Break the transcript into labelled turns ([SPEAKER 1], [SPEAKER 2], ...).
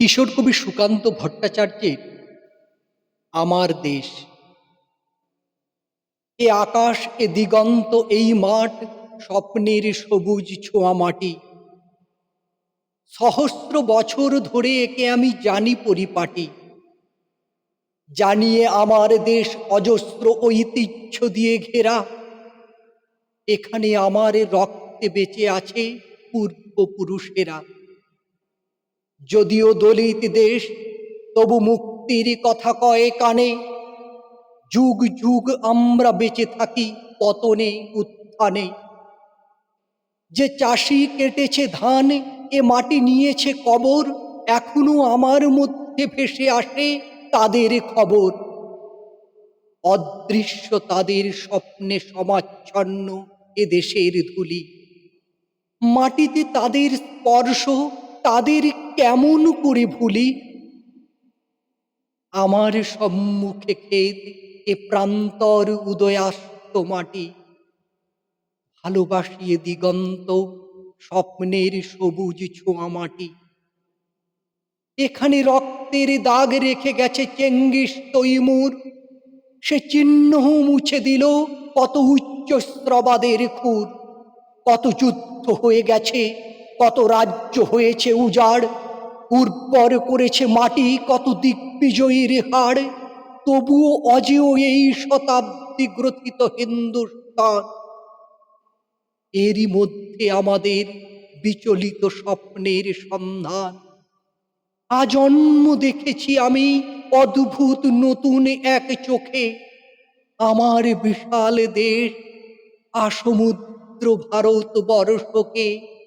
[SPEAKER 1] কিশোর কবি সুকান্ত ভট্টাচার্যের আমার দেশ। এ আকাশ, এ দিগন্ত, এই মাঠ, স্বপ্নের সবুজ ছোঁয়া মাটি। সহস্র বছর ধরে একে আমি জানি পরিপাটি। জানিয়ে আমার দেশ অজস্র ঐতিহ্য দিয়ে ঘেরা। এখানে আমার রক্তে বেঁচে আছে পূর্বপুরুষেরা। যদিও দলিত দেশ, তবু মুক্তির কথা কয়ে কানে। যুগ যুগ আমরা বেঁচে থাকি পতনে উত্থানে। যে চাষি কেটেছে ধান, এ মাটি নিয়েছে কবর, এখনও আমার মধ্যে ভেসে আসে তাদের খবর। অদৃশ্য তাদের স্বপ্নে সমাচ্ছন্ন এ দেশের ধুলি। মাটিতে তাদের স্পর্শ তাদের কেমন করে ভুলি? আমার সম্মুখে ক্ষেত এ প্রান্তর উদয়াস্ত মাটি। ভালোবাসিয়ে দিগন্ত স্বপ্নের সবুজ ছোঁয়া মাটি। এখানে রক্তের দাগ রেখে গেছে চেঙ্গিস তৈমুর। সে চিহ্ন মুছে দিল কত উচ্চ স্রবাদের খুর। কত যুদ্ধ হয়ে গেছে কত রাজ্য হয়েছে উজাড়, উর্বর করেছে মাটি কত দিগ্বিজয়ীর হাড় তবুও অজেয় এই শতাব্দী গ্রথিত হিন্দুস্তান। এরই মধ্যে আমাদের বিচলিত স্বপ্নের সন্ধান। আজন্ম দেখেছি আমি অদ্ভুত নতুন এক চোখে। আমার বিশাল দেশ, আসমুদ্র ভারতবর্ষকে